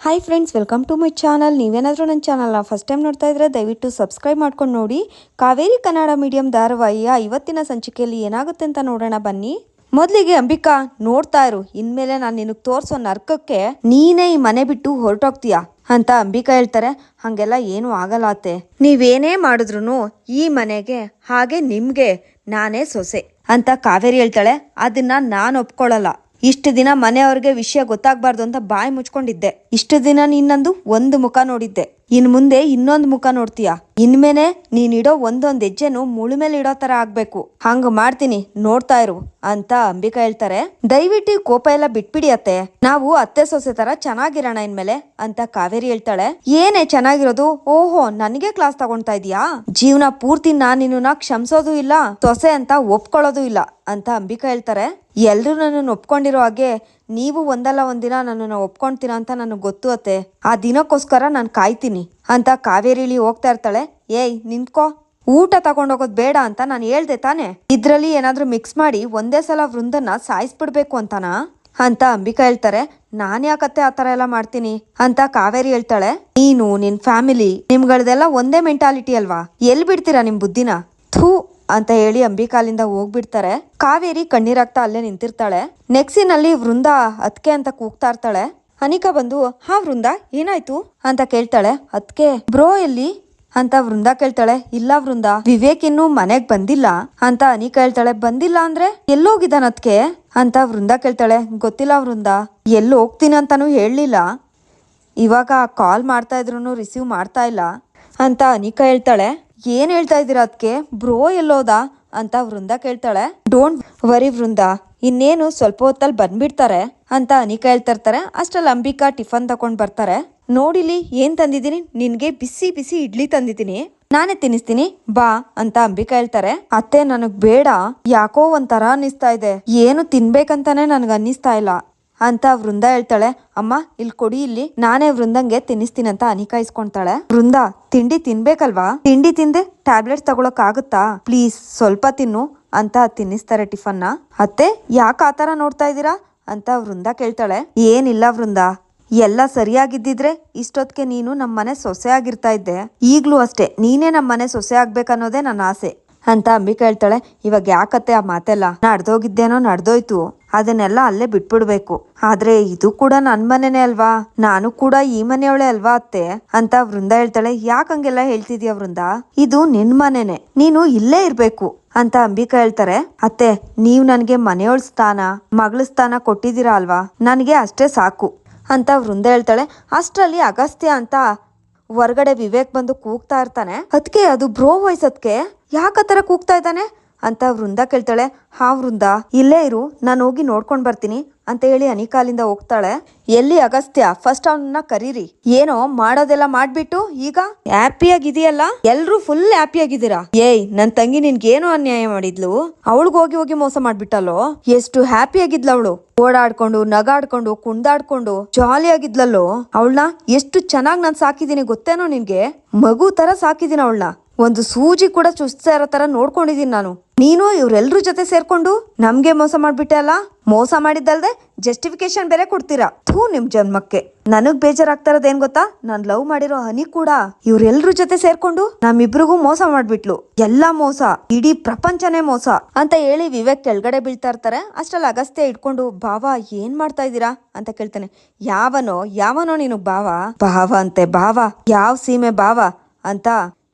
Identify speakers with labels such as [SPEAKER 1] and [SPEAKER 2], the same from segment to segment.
[SPEAKER 1] Hi friends welcome to my channel ನೀವೇನಾದರೂ ನನ್ನ ಚಾನಲ್ನ ಫಸ್ಟ್ ಟೈಮ್ ನೋಡ್ತಾ ಇದ್ರೆ ದಯವಿಟ್ಟು ಸಬ್ಸ್ಕ್ರೈಬ್ ಮಾಡ್ಕೊಂಡು ನೋಡಿ. ಕಾವೇರಿ ಕನ್ನಡ ಮೀಡಿಯಂ ಧಾರಾವಾಹಿಯ ಇವತ್ತಿನ ಸಂಚಿಕೆಯಲ್ಲಿ ಏನಾಗುತ್ತೆ ಅಂತ ನೋಡೋಣ ಬನ್ನಿ. ಮೊದಲಿಗೆ ಅಂಬಿಕಾ, ನೋಡ್ತಾ ಇರು. ಇನ್ಮೇಲೆ ನಾನು ನಿನಗೆ ತೋರಿಸೋ ನರ್ಕಕ್ಕೆ ನೀನೇ ಈ ಮನೆ ಬಿಟ್ಟು ಹೊರಟೋಗ್ತೀಯಾ? ಅಂತ ಅಂಬಿಕಾ ಹೇಳ್ತಾರೆ. ಹಾಗೆಲ್ಲ ಏನೂ ಆಗಲ್ಲ ಅತ್ತೆ ನೀವೇನೇ ಮಾಡಿದ್ರು ಈ ಮನೆಗೆ, ಹಾಗೆ ನಿಮಗೆ ನಾನೇ ಸೊಸೆ, ಅಂತ ಕಾವೇರಿ ಹೇಳ್ತಾಳೆ. ಅದನ್ನ ನಾನು ಒಪ್ಕೊಳ್ಳಲ್ಲ. ಇಷ್ಟು ದಿನ ಮನೆಯವ್ರಿಗೆ ವಿಷಯ ಗೊತ್ತಾಗಬಾರ್ದು ಅಂತ ಬಾಯಿ ಮುಚ್ಕೊಂಡಿದ್ದೆ. ಇಷ್ಟು ದಿನ ನಿನ್ನಂದು ಒಂದು ಮುಖ ನೋಡಿದ್ದೆ. ಇನ್ ಮುಂದೆ ಇನ್ನೊಂದು ಮುಖ ನೋಡ್ತೀಯ? ಇನ್ಮೇಲೆ ನೀನಿಡೋ ಒಂದೊಂದು ಹೆಜ್ಜೆನು ಇಡೋ ತರ ಆಗ್ಬೇಕು. ಹಂಗ ಮಾಡ್ತೀನಿ, ನೋಡ್ತಾ ಇರು ಅಂತ ಅಂಬಿಕಾ ಹೇಳ್ತಾರೆ. ದಯವಿಟ್ಟು ಕೋಪ ಎಲ್ಲ ಬಿಟ್ಬಿಡಿ ಅತ್ತೆ. ನಾವು ಅತ್ತೆ ಸೊಸೆ ತರ ಚೆನ್ನಾಗಿರೋಣ ಇನ್ಮೇಲೆ ಅಂತ ಕಾವೇರಿ ಹೇಳ್ತಾಳೆ. ಏನೇ ಚೆನ್ನಾಗಿರೋದು? ಓಹೋ, ನನಗೆ ಕ್ಲಾಸ್ ತಗೊಂತಾ ಇದೀಯಾ ಜೀವನ ಪೂರ್ತಿ ನಾನ್ ನಿನ್ನ ಕ್ಷಮಿಸೋದು ಇಲ್ಲ, ಸೊಸೆ ಅಂತ ಒಪ್ಕೊಳ್ಳೋದು ಇಲ್ಲ ಅಂತ ಅಂಬಿಕಾ ಹೇಳ್ತಾರೆ. ಎಲ್ರು ನನ್ನನ್ನು ಒಪ್ಕೊಂಡಿರೋ ಹಾಗೆ ನೀವು ಒಂದಲ್ಲ ಒಂದಿನ ನನ್ನನ್ನು ಒಪ್ಕೊಂತೀರ ಅಂತ ನನಗೆ ಗೊತ್ತು ಅತ್ತೆ. ಆ ದಿನಕ್ಕೋಸ್ಕರ ನಾನು ಕಾಯ್ತೀನಿ. ಅಂತ ಕಾವೇರಿಲಿ ಹೋಗ್ತಾ ಇರ್ತಾಳೆ. ಏಯ್, ನಿಂತ್ಕೋ. ಊಟ ತಗೊಂಡೋಗೋದು ಬೇಡ ಅಂತ ನಾನು ಹೇಳ್ದೆ ತಾನೆ. ಇದ್ರಲ್ಲಿ ಏನಾದರೂ ಮಿಕ್ಸ್ ಮಾಡಿ ಒಂದೇ ಸಲ ವೃಂದನ್ನ ಸಾಯಿಸ್ಬಿಡ್ಬೇಕು ಅಂತನಾ? ಅಂತ ಅಂಬಿಕಾ ಹೇಳ್ತಾರೆ. ನಾನು ಯಾಕತ್ತೆ ಆ ಥರ ಎಲ್ಲ ಮಾಡ್ತೀನಿ? ಅಂತ ಕಾವೇರಿ ಹೇಳ್ತಾಳೆ. ನೀನು, ನಿನ್ ಫ್ಯಾಮಿಲಿ ನಿಮ್ಗಳದೆಲ್ಲ ಒಂದೇ ಮೆಂಟಾಲಿಟಿ ಅಲ್ವಾ? ಎಲ್ಲಿ ಬಿಡ್ತೀರಾ ನಿಮ್ಮ ಬುದ್ಧಿನ? ಅಂತ ಹೇಳಿ ಅಂಬಿಕಾಲಿಂದ ಹೋಗ್ಬಿಡ್ತಾರೆ. ಕಾವೇರಿ ಕಣ್ಣೀರಾಗ್ತಾ ಅಲ್ಲೇ ನಿಂತಿರ್ತಾಳೆ. ನೆಕ್ಸಿನಲ್ಲಿ ವೃಂದ ಅತ್ಕೆ ಅಂತ ಕೂಗ್ತಾ ಇರ್ತಾಳೆ. ಅನಿಕಾ ಬಂದು, ಹಾ ವೃಂದ, ಏನಾಯ್ತು? ಅಂತ ಕೇಳ್ತಾಳೆ. ಅದ್ಕೆ ಬ್ರೋ ಎಲ್ಲಿ? ಅಂತ ವೃಂದ ಕೇಳ್ತಾಳೆ. ಇಲ್ಲ ವೃಂದ, ವಿವೇಕ್ ಇನ್ನು ಮನೆಗ್ ಬಂದಿಲ್ಲ. ಅಂತ ಅನಿಕಾ ಹೇಳ್ತಾಳೆ. ಬಂದಿಲ್ಲ ಅಂದ್ರೆ ಎಲ್ಲೋಗಿದ್ದಾನ ಅದ್ಕೆ ಅಂತ ವೃಂದ ಕೇಳ್ತಾಳೆ. ಗೊತ್ತಿಲ್ಲ ವೃಂದ ಎಲ್ಲಿ ಹೋಗ್ತೀನಿ ಅಂತಾನು ಹೇಳಲಿಲ್ಲ. ಇವಾಗ ಕಾಲ್ ಮಾಡ್ತಾ ಇದ್ರು ರಿಸೀವ್ ಮಾಡ್ತಾ ಇಲ್ಲ. ಅಂತ ಅನಿಕಾ ಹೇಳ್ತಾಳೆ. ಏನ್ ಹೇಳ್ತಾ ಇದ್ದೀರಾ ಅದಕ್ಕೆ ಬ್ರೋ ಎಲ್ಲೋದ? ಅಂತ ವೃಂದ ಕೇಳ್ತಾಳೆ. ಡೋಂಟ್ ವರಿ ವೃಂದ. ಇನ್ನೇನು ಸ್ವಲ್ಪ ಹೊತ್ತಲ್ಲಿ ಬಂದ್ಬಿಡ್ತಾರೆ ಅಂತ ಅನಿಕಾ ಹೇಳ್ತಾ ಇರ್ತಾರೆ. ಅಷ್ಟ್ರಲ್ಲಿ ಅಂಬಿಕಾ ಟಿಫನ್ ತಕೊಂಡ್ ಬರ್ತಾರೆ. ನೋಡಿಲಿ, ಏನ್ ತಂದಿದ್ದೀನಿ? ನಿನ್ಗೆ ಬಿಸಿ ಬಿಸಿ ಇಡ್ಲಿ ತಂದಿದ್ದೀನಿ. ನಾನೇ ತಿನ್ನಿಸ್ತೀನಿ, ಬಾ ಅಂತ ಅಂಬಿಕಾ ಹೇಳ್ತಾರೆ. ಅತ್ತೆ, ನನಗ್ ಬೇಡ. ಯಾಕೋ ಒಂಥರ ಅನ್ನಿಸ್ತಾ ಇದೆ. ಏನು ತಿನ್ಬೇಕಂತಾನೆ ನನ್ಗೆ ಅನ್ನಿಸ್ತಾ ಇಲ್ಲ. ಅಂತ ವೃಂದ ಹೇಳ್ತಾಳೆ, ಅಮ್ಮ ಇಲ್ಲಿ ಕೊಡಿ, ಇಲ್ಲಿ ನಾನೇ ವೃಂದಂಗೆ ತಿನ್ನಿಸ್ತೀನಿ ಅಂತ ಅನಿಕಾ ಇಸ್ಕೊಂತಾಳೆ ವೃಂದ, ತಿಂಡಿ ತಿನ್ಬೇಕಲ್ವಾ? ತಿಂಡಿ ತಿಂದೆ ಟ್ಯಾಬ್ಲೆಟ್ಸ್ ತಗೊಳಕ್ ಆಗುತ್ತಾ ಪ್ಲೀಸ್, ಸ್ವಲ್ಪ ತಿನ್ನು, ಅಂತ ತಿನ್ನಿಸ್ತಾರೆ ಟಿಫನ್ನ. ಅತ್ತೆ, ಯಾಕೆ ಆತರ ನೋಡ್ತಾ ಇದ್ದೀರಾ? ಅಂತ ವೃಂದ ಕೇಳ್ತಾಳೆ. ಏನಿಲ್ಲ ವೃಂದ, ಎಲ್ಲ ಸರಿಯಾಗಿದ್ದಿದ್ರೆ ಇಷ್ಟೊತ್ತಿಗೆ ನೀನು ನಮ್ಮ ಮನೆ ಸೊಸೆ ಆಗಿರ್ತಾ ಇದ್ದೆ. ಈಗಲೂ ಅಷ್ಟೇ, ನೀನೇ ನಮ್ಮ ಮನೆ ಸೊಸೆ ಆಗ್ಬೇಕನ್ನೋದೇ ನನ್ನ ಆಸೆ. ಅಂತ ಅಂಬಿಕಾ ಹೇಳ್ತಾಳೆ ಇವಾಗ ಯಾಕತ್ತೆ ಆ ಮಾತೆಲ್ಲ? ನಡ್ದೋಗಿದ್ದೇನೋ, ನಡ್ದೋಯ್ತು. ಅದನ್ನೆಲ್ಲ ಅಲ್ಲೇ ಬಿಟ್ಬಿಡ್ಬೇಕು. ಆದ್ರೆ ಇದು ಕೂಡ ನನ್ ಮನೆನೇ ಅಲ್ವಾ? ನಾನು ಕೂಡ ಈ ಮನೆಯವಳೆ ಅಲ್ವಾ ಅತ್ತೆ? ಅಂತ ವೃಂದ ಹೇಳ್ತಾಳೆ. ಯಾಕಂಗೆಲ್ಲ ಹೇಳ್ತಿದ್ಯಾ ವೃಂದ? ಇದು ನಿನ್ ಮನೆನೆ. ನೀನು ಇಲ್ಲೇ ಇರ್ಬೇಕು ಅಂತ ಅಂಬಿಕಾ ಹೇಳ್ತಾರೆ. ಅತ್ತೆ, ನೀವು ನನಗೆ ಮನೆಯೊಳ ಸ್ಥಾನ, ಮಗಳ ಸ್ಥಾನ ಕೊಟ್ಟಿದ್ದೀರಾ ಅಲ್ವಾ? ನನಗೆ ಅಷ್ಟೇ ಸಾಕು ಅಂತ ವೃಂದ ಹೇಳ್ತಾಳೆ. ಅಷ್ಟರಲ್ಲಿ ಅಗಸ್ತ್ಯ ಅಂತ ಹೊರಗಡೆ ವಿವೇಕ್ ಬಂದು ಕೂಗ್ತಾ ಇರ್ತಾನೆ. ಅದಕ್ಕೆ ಅದು ಬ್ರೋ ವಾಯ್ಸ್ ಅದಕ್ಕೆ ಕೂಗ್ತಾ ಇದ್ದಾನೆ? ಅಂತ ವೃಂದ ಕೇಳ್ತಾಳೆ. ಹಾ ವೃಂದ, ಇಲ್ಲೇ ಇರು, ನಾನು ಹೋಗಿ ನೋಡ್ಕೊಂಡು ಬರ್ತೀನಿ ಅಂತ ಹೇಳಿ ಅನಿಕಾಲಿಂದ ಹೋಗ್ತಾಳೆ. ಎಲ್ಲಿ ಅಗಸ್ತ್ಯ ಫಸ್ಟ್ ಅವನನ್ನ ಕರೀರಿ. ಏನೋ ಮಾಡೋದೆಲ್ಲ ಮಾಡ್ಬಿಟ್ಟು ಈಗ ಹ್ಯಾಪಿಯಾಗಿದೆಯಲ್ಲ? ಎಲ್ರು ಫುಲ್ ಹ್ಯಾಪಿಯಾಗಿದ್ದೀರಾ? ಏಯ್, ನನ್ ತಂಗಿ ನಿನ್ಗೇನು ಅನ್ಯಾಯ ಮಾಡಿದ್ಲು. ಅವಳಿಗೆ ಹೋಗಿ ಹೋಗಿ ಮೋಸ ಮಾಡ್ಬಿಟ್ಟಲ್ಲೋ? ಎಷ್ಟು ಹ್ಯಾಪಿ ಆಗಿದ್ಲ ಅವಳು. ಓಡಾಡ್ಕೊಂಡು, ನಗಾಡ್ಕೊಂಡು ಕುಣ್ದಾಡ್ಕೊಂಡು ಜಾಲಿ ಆಗಿದ್ಲಲ್ಲೋ ಅವಳನ್ನ ಎಷ್ಟು ಚೆನ್ನಾಗ್ ನಾನ್ ಸಾಕಿದೀನಿ ಗೊತ್ತೇನೋ ನಿನ್ಗೆ? ಮಗು ತರ ಸಾಕಿದೀನಿ ಅವಳನ್ನ ಒಂದು ಸೂಜಿ ಕೂಡ ಚುಸ್ತಾ ಇರೋ ತರ ನೋಡ್ಕೊಂಡಿದೀನಿ ನಾನು. ನೀನು ಇವ್ರೆಲ್ರ ಜೊತೆ ಸೇರ್ಕೊಂಡು ನಮ್ಗೆ ಮೋಸ ಮಾಡ್ಬಿಟ್ಟೆ ಅಲ್ಲ? ಮೋಸ ಮಾಡಿದ್ದಲ್ದೆ ಜಸ್ಟಿಫಿಕೇಶನ್ ಬೇರೆ ಕೊಡ್ತೀರಾ? ಥೂ ನಿಮ್ ಜನ್ಮಕ್ಕೆ. ನನಗ್ ಬೇಜಾರಾಗ್ತಾ ಇರೋದ್ ಗೊತ್ತಾ? ನಾನ್ ಲವ್ ಮಾಡಿರೋ ಹನಿ ಕೂಡ ಇವ್ರೆಲ್ರ ಜೊತೆ ಸೇರ್ಕೊಂಡು ನಮ್ಮಿಬ್ರಿಗೂ ಮೋಸ ಮಾಡ್ಬಿಟ್ಲು. ಎಲ್ಲಾ ಮೋಸ, ಇಡೀ ಪ್ರಪಂಚನೇ ಮೋಸ ಅಂತ ಹೇಳಿ ವಿವೇಕ್ ಕೆಳಗಡೆ ಬೀಳ್ತಾ ಇರ್ತಾರೆ. ಅಷ್ಟ್ರಲ್ಲಿ ಅಗಸ್ತ್ಯ ಇಟ್ಕೊಂಡು ಬಾವ ಏನ್ ಮಾಡ್ತಾ ಇದ್ದೀರಾ? ಅಂತ ಕೇಳ್ತಾನೆ. ಯಾವನೋ ಯಾವನೋ ನೀನು ಬಾವ ಬಾವ ಅಂತೆ ಬಾವ ಯಾವ ಸೀಮೆ ಬಾವ ಅಂತ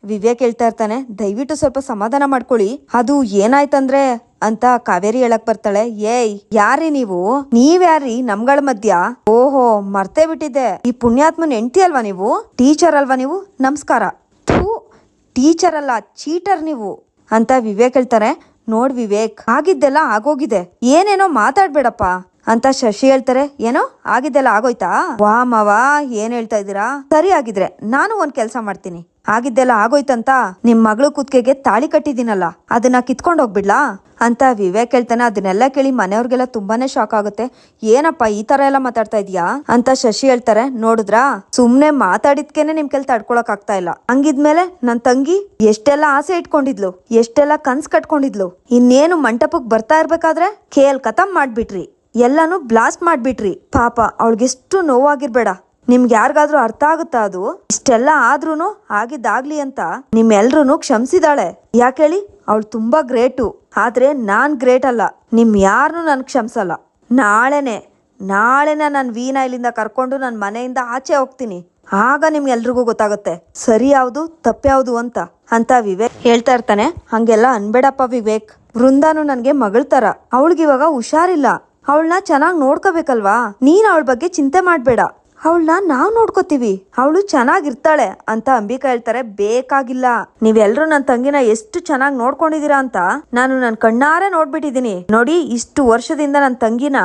[SPEAKER 1] ವಿವೇಕ್ ಹೇಳ್ತಾ ಇರ್ತಾನೆ, ದಯವಿಟ್ಟು ಸ್ವಲ್ಪ ಸಮಾಧಾನ ಮಾಡ್ಕೊಳ್ಳಿ. ಅದು ಏನಾಯ್ತಂದ್ರೆ, ಅಂತ ಕಾವೇರಿ ಹೇಳಕ್ ಬರ್ತಾಳೆ. ಏಯ್, ಯಾರಿ ನೀವು? ನೀವ್ಯಾರಿ ನಮ್ಗಳ ಮಧ್ಯ? ಓಹೋ, ಮರ್ತೇ ಬಿಟ್ಟಿದ್ದೆ. ಈ ಪುಣ್ಯಾತ್ಮನ್ ಹೆಂಡ್ತಿ ಅಲ್ವಾ ನೀವು? ಟೀಚರ್ ಅಲ್ವಾ ನೀವು? ನಮಸ್ಕಾರ. ಥೂ, ಟೀಚರ್ ಅಲ್ಲ, ಚೀಟರ್ ನೀವು. ಅಂತ ವಿವೇಕ್ ಹೇಳ್ತಾರೆ. ನೋಡ್ ವಿವೇಕ್, ಆಗಿದ್ದೆಲ್ಲ ಆಗೋಗಿದೆ. ಏನೇನೋ ಮಾತಾಡ್ಬೇಡಪ್ಪ. ಅಂತ ಶಶಿ ಹೇಳ್ತಾರೆ, ಏನೋ? ಆಗಿದ್ದೆಲ್ಲ ಆಗೋಯ್ತಾ? ವಾ ಮಾವ, ಏನ್ ಹೇಳ್ತಾ ಇದ್ದೀರಾ? ಸರಿ ಆಗಿದ್ರೆ, ನಾನು ಒಂದ್ ಕೆಲಸ ಮಾಡ್ತೀನಿ. ಆಗಿದ್ದೆಲ್ಲ ಆಗೋಯ್ತಂತ? ನಿಮ್ ಮಗಳು ಕುತ್ಕೆಗೆ ತಾಳಿ ಕಟ್ಟಿದೀನಲ್ಲ ಅದನ್ನ ಕಿತ್ಕೊಂಡ್ ಹೋಗ್ಬಿಡ್ಲಾ ಅಂತ ವಿವೇಕ್ ಹೇಳ್ತಾನೆ. ಅದನ್ನೆಲ್ಲ ಕೇಳಿ ಮನೆಯವ್ರಿಗೆಲ್ಲ ತುಂಬಾನೇ ಶಾಕ್ ಆಗುತ್ತೆ. ಏನಪ್ಪ, ಈ ತರ ಎಲ್ಲ ಮಾತಾಡ್ತಾ ಇದೀಯಾ? ಅಂತ ಶಶಿ ಹೇಳ್ತಾರೆ. ನೋಡಿದ್ರಾ? ಸುಮ್ನೆ ಮಾತಾಡಿದ್ಕೇನೆ ನಿಮ್ ಕೆಲ್ ತಡ್ಕೊಳಕ್ ಆಗ್ತಾ ಇಲ್ಲ. ಹಂಗಿದ್ಮೇಲೆ ನನ್ ತಂಗಿ ಎಷ್ಟೆಲ್ಲ ಆಸೆ ಇಟ್ಕೊಂಡಿದ್ಲು, ಎಷ್ಟೆಲ್ಲ ಕನ್ಸ್ ಕಟ್ಕೊಂಡಿದ್ಲು. ಇನ್ನೇನು ಮಂಟಪಕ್ ಬರ್ತಾ ಇರ್ಬೇಕಾದ್ರೆ ಕೇಲ್ ಕತಮ್ ಮಾಡ್ಬಿಟ್ರಿ. ಎಲ್ಲಾನು ಬ್ಲಾಸ್ಟ್ ಮಾಡ್ಬಿಟ್ರಿ. ಪಾಪ, ಅವಳಿಗೆಷ್ಟು ನೋವಾಗಿರ್ಬೇಡ. ನಿಮ್ಗೆ ಯಾರಿಗಾದ್ರೂ ಅರ್ಥ ಆಗುತ್ತಾ ಅದು? ಇಷ್ಟೆಲ್ಲ ಆದ್ರೂನು ಆಗಿದ್ದಾಗ್ಲಿ ಅಂತ ನಿಮ್ಮೆಲ್ರೂ ಕ್ಷಮಿಸಿದಾಳೆ. ಯಾಕೇಳಿ ಅವಳು ತುಂಬಾ ಗ್ರೇಟು. ಆದ್ರೆ ನಾನ್ ಗ್ರೇಟ್ ಅಲ್ಲ. ನಿಮ್ ಯಾರನ್ನೂ ನನ್ ಕ್ಷಮಿಸಲ್ಲ. ನಾಳೆನೆ, ನಾಳೆನ ನಾನು ವೀಣಾ ಇಲ್ಲಿಂದ ಕರ್ಕೊಂಡು ನನ್ನ ಮನೆಯಿಂದ ಆಚೆ ಹೋಗ್ತೀನಿ. ಆಗ ನಿಮ್ಗೆಲ್ರಿಗೂ ಗೊತ್ತಾಗುತ್ತೆ. ಸರಿ ಯಾವುದು ತಪ್ಪ್ಯಾವುದು ಅಂತ. ಅಂತ ವಿವೇಕ್ ಹೇಳ್ತಾ ಇರ್ತಾನೆ. ಹಂಗೆಲ್ಲ ಅನ್ಬೇಡಪ್ಪ ವಿವೇಕ್. ವೃಂದಾನು ನನಗೆ ಮಗಳ ತರ. ಅವಳಿಗಿವಾಗ ಹುಷಾರಿಲ್ಲ. ಅವಳನ್ನ ಚೆನ್ನಾಗಿ ನೋಡ್ಕೋಬೇಕಲ್ವಾ? ನೀನ್ ಅವಳ ಬಗ್ಗೆ ಚಿಂತೆ ಮಾಡಬೇಡ. ಅವಳನ್ನ ನಾವು ನೋಡ್ಕೋತೀವಿ. ಅವಳು ಚೆನ್ನಾಗಿರ್ತಾಳೆ ಅಂತ ಅಂಬಿಕಾ ಹೇಳ್ತಾರೆ, ಬೇಕಾಗಿಲ್ಲ. ನೀವೆಲ್ರೂ ನನ್ನ ತಂಗಿನ ಎಷ್ಟು ಚೆನ್ನಾಗಿ ನೋಡ್ಕೊಂಡಿದೀರಾ ಅಂತ ನಾನು ನನ್ನ ಕಣ್ಣಾರೆ ನೋಡ್ಬಿಟ್ಟಿದೀನಿ ನೋಡಿ, ಇಷ್ಟು ವರ್ಷದಿಂದ ನನ್ನ ತಂಗಿನ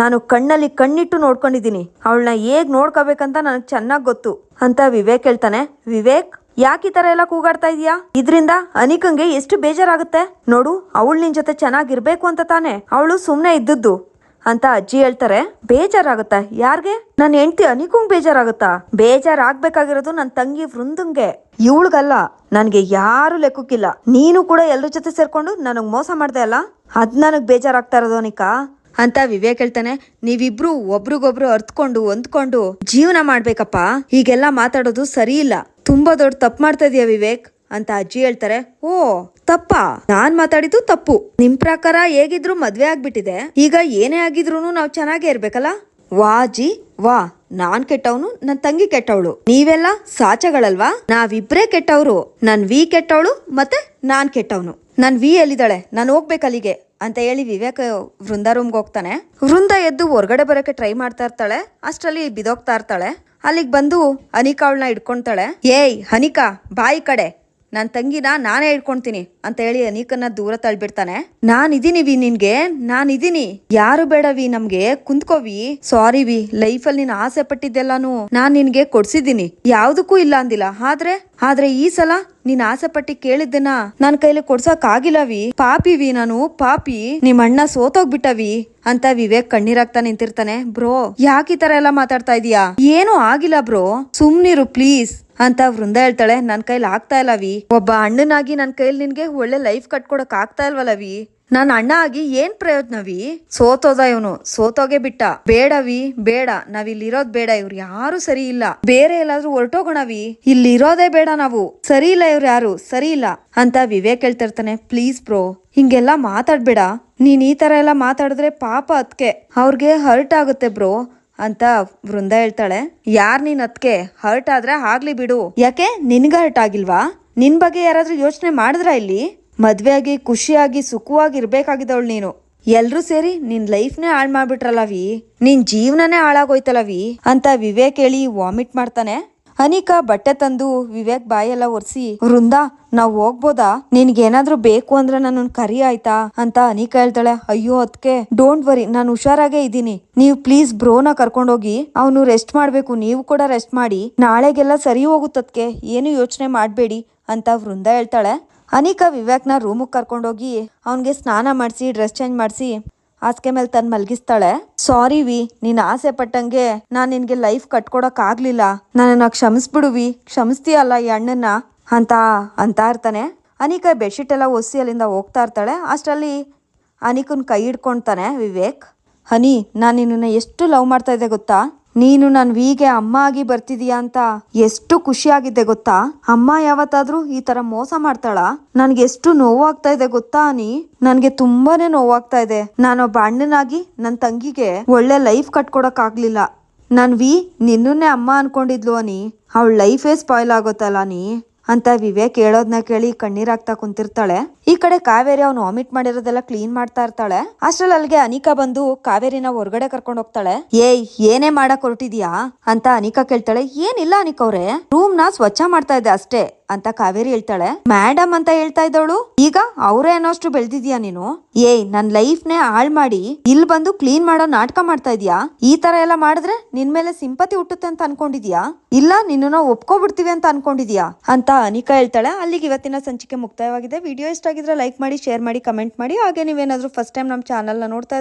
[SPEAKER 1] ನಾನು ಕಣ್ಣಲ್ಲಿ ಕಣ್ಣಿಟ್ಟು ನೋಡ್ಕೊಂಡಿದ್ದೀನಿ. ಅವಳನ್ನ ಹೇಗ್ ನೋಡ್ಕೋಬೇಕಂತ ನನಗೆ ಚೆನ್ನಾಗಿ ಗೊತ್ತು ಅಂತ ವಿವೇಕ್ ಹೇಳ್ತಾನೆ. ವಿವೇಕ್, ಯಾಕೆ ಈ ತರ ಎಲ್ಲ ಕೂಗಾಡ್ತಾ ಇದೀಯಾ ಇದ್ರಿಂದ ಅನಿಕಂಗೆ ಎಷ್ಟು ಬೇಜಾರಾಗುತ್ತೆ? ನೋಡು, ಅವಳು ನಿನ್ ಜೊತೆ ಚೆನ್ನಾಗಿರ್ಬೇಕು ಅಂತ ತಾನೆ. ಅವಳು ಸುಮ್ಮನೆ ಇದ್ದದ್ದು. ಅಂತ ಅಜ್ಜಿ ಹೇಳ್ತಾರೆ. ಬೇಜಾರಾಗುತ್ತಾ? ಯಾರ್ಗೆ? ನನ್ನ ಹೆಂಡತಿ ಅನಿಕುಂಗ್ ಬೇಜಾರಾಗುತ್ತಾ? ಬೇಜಾರಾಗ್ಬೇಕಾಗಿರೋದು ನನ್ನ ತಂಗಿ ವೃಂದಂಗೆ. ಇವಳಿಗಲ್ಲ, ನನಗೆ ಯಾರು ಲೆಕ್ಕಕ್ಕಿಲ್ಲ. ನೀನು ಕೂಡ ಎಲ್ಲರ ಜೊತೆ ಸೇರ್ಕೊಂಡು ನನಗ್ ಮೋಸ ಮಾಡ್ದೆ ಅಲ್ಲ? ಅದ್ ನನಗ್ ಬೇಜಾರಾಗ್ತಾ ಇರೋದು ಅನಿಕಾ? ಅಂತ ವಿವೇಕ್ ಹೇಳ್ತಾನೆ. ನೀವಿಬ್ರು ಒಬ್ರಿಗೊಬ್ರು ಅರ್ತ್ಕೊಂಡು, ಹೊಂದ್ಕೊಂಡು ಜೀವನ ಮಾಡ್ಬೇಕಪ್ಪ. ಹೀಗೆಲ್ಲ ಮಾತಾಡೋದು ಸರಿ ಇಲ್ಲ. ತುಂಬಾ ದೊಡ್ಡ ತಪ್ಪು ಮಾಡ್ತಾ ಇದೀಯ ವಿವೇಕ್. ಅಂತ ಅಜ್ಜಿ ಹೇಳ್ತಾರೆ, ಓ, ತಪ್ಪಾ? ನಾನ್ ಮಾತಾಡಿದ್ದು ತಪ್ಪು. ನಿಮ್ ಪ್ರಕಾರ ಹೇಗಿದ್ರು ಮದ್ವೆ ಆಗ್ಬಿಟ್ಟಿದೆ. ಈಗ ಏನೇ ಆಗಿದ್ರು ನಾವು ಚೆನ್ನಾಗೇ ಇರ್ಬೇಕಲ್ಲ? ವಾ ಅಜ್ಜಿ, ವಾ. ನಾನ್ ಕೆಟ್ಟವನು, ನನ್ ತಂಗಿ ಕೆಟ್ಟವಳು. ನೀವೆಲ್ಲ ಸಾಚಗಳಲ್ವಾ? ನಾವಿಬ್ರೇ ಕೆಟ್ಟವ್ರು. ನನ್ ವಿ ಕೆಟ್ಟವಳು ಮತ್ತೆ ನಾನ್ ಕೆಟ್ಟವನು. ನನ್ ವಿ ಎಲ್ಲಿದ್ದಾಳೆ? ನಾನು ಹೋಗ್ಬೇಕಲ್ಲಿಗೆ ಅಂತ ಹೇಳಿ ವಿವೇಕ್ ವೃಂದ ರೂಮ್ಗೆ ಹೋಗ್ತಾನೆ. ವೃಂದ ಎದ್ದು ಹೊರಗಡೆ ಬರೋಕೆ ಟ್ರೈ ಮಾಡ್ತಾ ಇರ್ತಾಳೆ. ಅಷ್ಟರಲ್ಲಿ ಬಿದೋಗ್ತಾ ಇರ್ತಾಳೆ. ಅಲ್ಲಿಗೆ ಬಂದು ಅನಿಕಾ ಅವಳನ್ನ ಏಯ್, ಹನಿಕಾ, ಬಾಯಿ ಕಡೆ. ನನ್ನ ತಂಗಿನ ನಾನೇ ಇಟ್ಕೊಳ್ತೀನಿ ಅಂತ ಹೇಳಿ ಅನೀಕನ್ನ ದೂರ ತಳ್ಬಿಡ್ತಾನೆ. ನಾನ್ ಇದೀನಿ ವಿ ನಿನ್ಗೆ ನಾನ್ ಇದೀನಿ ಯಾರು ಬೇಡ ವಿ ನಮ್ಗೆ ಕುಂತ್ಕೋವಿ ಸಾರಿ ವಿ, ಲೈಫಲ್ಲಿ ನೀನ್ ಆಸೆ ಪಟ್ಟಿದ್ದೆಲ್ಲಾನು ನಾನ್ ನಿನ್ಗೆ ಕೊಡ್ಸಿದ್ದೀನಿ. ಯಾವ್ದಕ್ಕೂ ಇಲ್ಲ ಅಂದಿಲ್ಲ. ಆದ್ರೆ ಆದ್ರೆ ಈ ಸಲ ನೀನ್ ಆಸೆ ಪಟ್ಟಿ ಕೇಳಿದ್ದನ್ನ ನನ್ ಕೈಲಿ ಕೊಡ್ಸಕ್ ಆಗಿಲ್ಲವಿ ಪಾಪಿವಿ ನಾನು, ಪಾಪಿ. ನಿಮ್ ಅಣ್ಣ ಸೋತೋಗ್ಬಿಟ್ಟವಿ ಅಂತ ವಿವೇಕ್ ಕಣ್ಣೀರಾಗ್ತಾ ನಿಂತಿರ್ತಾನೆ. ಬ್ರೋ, ಯಾಕೆ ಈ ತರ ಎಲ್ಲ ಮಾತಾಡ್ತಾ ಇದೀಯಾ? ಏನು ಆಗಿಲ್ಲ ಬ್ರೋ. ಸುಮ್ನಿರು, ಪ್ಲೀಸ್ ಅಂತ ವೃಂದ ಹೇಳ್ತಾಳೆ. ನನ್ ಕೈಲಿ ಆಗ್ತಾ ಇಲ್ಲ ವಿ. ಒಬ್ಬ ಅಣ್ಣನಾಗಿ ನನ್ ಕೈಲಿ ನಿನ್ಗೆ ಒಳ್ಳೆ ಲೈಫ್ ಕಟ್ಕೊಡಕ್ ಆಗ್ತಾ ಇಲ್ವಲ್ಲ ವಿ. ನಾನ್ ಅಣ್ಣ ಆಗಿ ಏನ್ ಪ್ರಯೋಜನವಿ? ಸೋತೋದ ಇವನು. ಸೋತೋಗೆ ಬಿಟ್ಟ. ಬೇಡವಿ, ಬೇಡ. ನಾವ್ ಇಲ್ಲಿ ಇರೋದ್ ಬೇಡ. ಇವ್ರು ಯಾರು ಸರಿ ಇಲ್ಲ. ಬೇರೆ ಎಲ್ಲಾದ್ರೂ ಹೊರಟೋಗೋಣವಿ. ಇಲ್ಲಿ ಇರೋದೇ ಬೇಡ ನಾವು. ಸರಿ ಇಲ್ಲ ಇವ್ರು ಯಾರು? ಸರಿ ಇಲ್ಲ ಅಂತ ವಿವೇಕ್ ಹೇಳ್ತಿರ್ತಾನೆ. ಪ್ಲೀಸ್ ಬ್ರೋ, ಹಿಂಗೆಲ್ಲ ಮಾತಾಡ್ಬೇಡ. ನೀನ್ ಈ ತರ ಎಲ್ಲ ಮಾತಾಡಿದ್ರೆ ಪಾಪ ಅದ್ಕೆ. ಅವ್ರಿಗೆ ಹರ್ಟ್ ಆಗುತ್ತೆ ಬ್ರೋ, ಅಂತ ವೃಂದ ಹೇಳ್ತಾಳೆ. ಯಾರ್ ನೀನ್ ಅದ್ಕೆ? ಹರ್ಟ್ ಆದ್ರೆ ಆಗ್ಲಿ ಬಿಡು. ಯಾಕೆ? ನಿನ್ಗ ಹರ್ಟ್ ಆಗಿಲ್ವಾ? ನಿನ್ ಬಗ್ಗೆ ಯಾರಾದ್ರೂ ಯೋಚನೆ ಮಾಡಿದ್ರ ಇಲ್ಲಿ? ಮದ್ವೆಯಾಗಿ, ಖುಷಿಯಾಗಿ ಸುಖವಾಗಿ ಇರ್ಬೇಕಾಗಿದ್ದವಳು ನೀನು. ಎಲ್ರೂ ಸೇರಿ ನಿನ್ ಲೈಫ್ನೇ ಹಾಳ್ ಮಾಡ್ಬಿಟ್ರಲ್ಲ ವಿ. ನಿನ್ ಜೀವನನೇ ಹಾಳಾಗೋಯ್ತಲ್ಲ ವಿ. ಅಂತ ವಿವೇಕ್ ಹೇಳಿ ವಾಮಿಟ್ ಮಾಡ್ತಾನೆ. ಅನಿಕಾ ಬಟ್ಟೆ ತಂದು ವಿವೇಕ್ ಬಾಯೆಲ್ಲ ಒರೆಸಿ, ವೃಂದಾ, ನಾವ್ ಹೋಗ್ಬೋದಾ? ನಿನ್ಗೇನಾದ್ರೂ ಬೇಕು ಅಂದ್ರೆ ನನ್ನ ಕರಿ ಆಯ್ತಾ? ಅಂತ ಅನಿಕಾ ಹೇಳ್ತಾಳೆ. ಅಯ್ಯೋ, ಅದ್ಕೆ. ಡೋಂಟ್ ವರಿ, ನಾನು ಹುಷಾರಾಗೇ ಇದ್ದೀನಿ. ನೀವು ಪ್ಲೀಸ್ ಬ್ರೋನ ಕರ್ಕೊಂಡೋಗಿ, ಅವನು ರೆಸ್ಟ್ ಮಾಡ್ಬೇಕು. ನೀವು ಕೂಡ ರೆಸ್ಟ್ ಮಾಡಿ. ನಾಳೆಗೆಲ್ಲ ಸರಿ ಹೋಗುತ್ತದ್ಕೆ. ಏನು ಯೋಚನೆ ಮಾಡಬೇಡಿ, ಅಂತ ವೃಂದ ಹೇಳ್ತಾಳೆ. ಅನಿಕಾ ವಿವೇಕ್ನ ರೂಮಿಗೆ ಕರ್ಕೊಂಡೋಗಿ ಅವನಿಗೆ ಸ್ನಾನ ಮಾಡಿಸಿ, ಡ್ರೆಸ್ ಚೇಂಜ್ ಮಾಡಿಸಿ ಹಾಸಿಗೆ ಮೇಲೆ ತಂದು ಮಲಗಿಸ್ತಾಳೆ. ಸಾರಿ ವಿ, ನೀನು ಆಸೆ ಪಟ್ಟಂಗೆ ನಾನು ನಿನಗೆ ಲೈಫ್ ಕಟ್ಕೊಡಕ್ ಆಗ್ಲಿಲ್ಲ. ನನ್ನನ್ನ ಕ್ಷಮಿಸ್ಬಿಡುವಿ ಕ್ಷಮಿಸ್ತೀಯಲ್ಲ ಈ ಅಣ್ಣನ್ನ? ಅಂತ ಅಂತ ಇರ್ತಾನೆ. ಅನಿಕಾ ಬೆಡ್ಶೀಟ್ ಎಲ್ಲ ಒಸಿ ಅಲ್ಲಿಂದ ಹೋಗ್ತಾ ಇರ್ತಾಳೆ. ಅಷ್ಟರಲ್ಲಿ ಅನಿಕನ ಕೈ ಹಿಡ್ಕೊಳ್ತಾನೆ ವಿವೇಕ್. ಹನಿ, ನಾನು ನಿನ್ನನ್ನು ಎಷ್ಟು ಲವ್ ಮಾಡ್ತಾ ಇದ್ದೆ ಗೊತ್ತಾ? ನೀನು ನಾನು ವಿಗೆ ಅಮ್ಮ ಆಗಿ ಬರ್ತಿದೀಯಾ ಅಂತ ಎಷ್ಟು ಖುಷಿಯಾಗಿದೆ ಗೊತ್ತಾ? ಅಮ್ಮ ಯಾವತ್ತಾದ್ರೂ ಈ ತರ ಮೋಸ ಮಾಡ್ತಾಳ? ನನ್ಗೆ ಎಷ್ಟು ನೋವಾಗ್ತಾ ಇದೆ ಗೊತ್ತಾ ಅನಿ ನನ್ಗೆ ತುಂಬಾನೇ ನೋವಾಗ್ತಾ ಇದೆ. ನಾನೊಬ್ಬ ಅಣ್ಣನಾಗಿ ನನ್ ತಂಗಿಗೆ ಒಳ್ಳೆ ಲೈಫ್ ಕಟ್ಕೊಡಕ್ ಆಗ್ಲಿಲ್ಲ ನನ್ ವಿ ನಿನ್ನನ್ನೇ ಅಮ್ಮ ಅನ್ಕೊಂಡಿದ್ಲು ಅನಿ. ಅವಳ ಲೈಫೇ ಸ್ಪಾಯ್ಲ್ ಆಗುತ್ತಲ್ಲ ನೀ? ಅಂತ ವಿವೇಕ್ ಹೇಳೋದ್ನ ಕೇಳಿ ಕಣ್ಣೀರಾಗ್ತಾ ಕುಂತಿರ್ತಾಳೆ. ಕಡೆ ಕಾವೇರಿ ಅವನು ವಾಮಿಟ್ ಮಾಡಿರೋದೆಲ್ಲ ಕ್ಲೀನ್ ಮಾಡ್ತಾ ಇರ್ತಾಳೆ. ಅಷ್ಟ್ರಲ್ಲಿ ಅಲ್ಲಿಗೆ ಅನಿಕಾ ಬಂದು ಕಾವೇರಿನ ಹೊರಗಡೆ ಕರ್ಕೊಂಡು ಹೋಗ್ತಾಳೆ. ಏಯ್, ಏನೇ ಮಾಡಕ್ ಹೊರಟಿದ್ಯಾ? ಅಂತ ಅನಿಕಾ ಕೇಳ್ತಾಳೆ. ಏನಿಲ್ಲ ಅನಿಕಾ ಅವ್ರೆ ರೂಮ್ನ ಸ್ವಚ್ಛ ಮಾಡ್ತಾ ಇದ್ದೆ ಅಷ್ಟೇ, ಅಂತ ಕಾವೇರಿ ಹೇಳ್ತಾಳೆ. ಮ್ಯಾಡಮ್ ಅಂತ ಹೇಳ್ತಾ ಇದ್ದವಳು? ಈಗ ಅವರೇ ಅನ್ನೋಷ್ಟು ಬೆಳ್ದಿದ್ಯಾ ನೀನು? ಏಯ್, ನನ್ ಲೈಫ್ ನೇ ಹಾಳ್ ಮಾಡಿ ಇಲ್ಲಿ ಬಂದು ಕ್ಲೀನ್ ಮಾಡೋ ನಾಟಕ ಮಾಡ್ತಾ ಇದ್ಯಾ? ಈ ತರ ಎಲ್ಲ ಮಾಡಿದ್ರೆ ನಿನ್ ಮೇಲೆ ಸಿಂಪತಿ ಹುಟ್ಟುತ್ತೆ ಅಂತ ಅನ್ಕೊಂಡಿದ್ಯಾ? ಇಲ್ಲ ನಿನ್ನ ಒಪ್ಕೊಬಿಡ್ತೀವಿ ಅಂತ ಅನ್ಕೊಂಡಿದ್ಯಾ? ಅಂತ ಅನಿಕಾ ಹೇಳ್ತಾಳೆ. ಅಲ್ಲಿಗೆ ಇವತ್ತಿನ ಸಂಚಿಕೆ ಮುಕ್ತಾಯವಾಗಿದೆ. ವಿಡಿಯೋ ಇಷ್ಟ ಆಗಿದ್ರೆ ಲೈಕ್ ಮಾಡಿ ಶೇರ್ ಮಾಡಿ ಕಮೆಂಟ್ ಮಾಡಿ. ಹಾಗೆ ನೀವೇನಾದರೂ ಫಸ್ಟ್ ಟೈಮ್ ನಮ್ಮ ಚಾನಲ್ನ ನೋಡ್ತಾ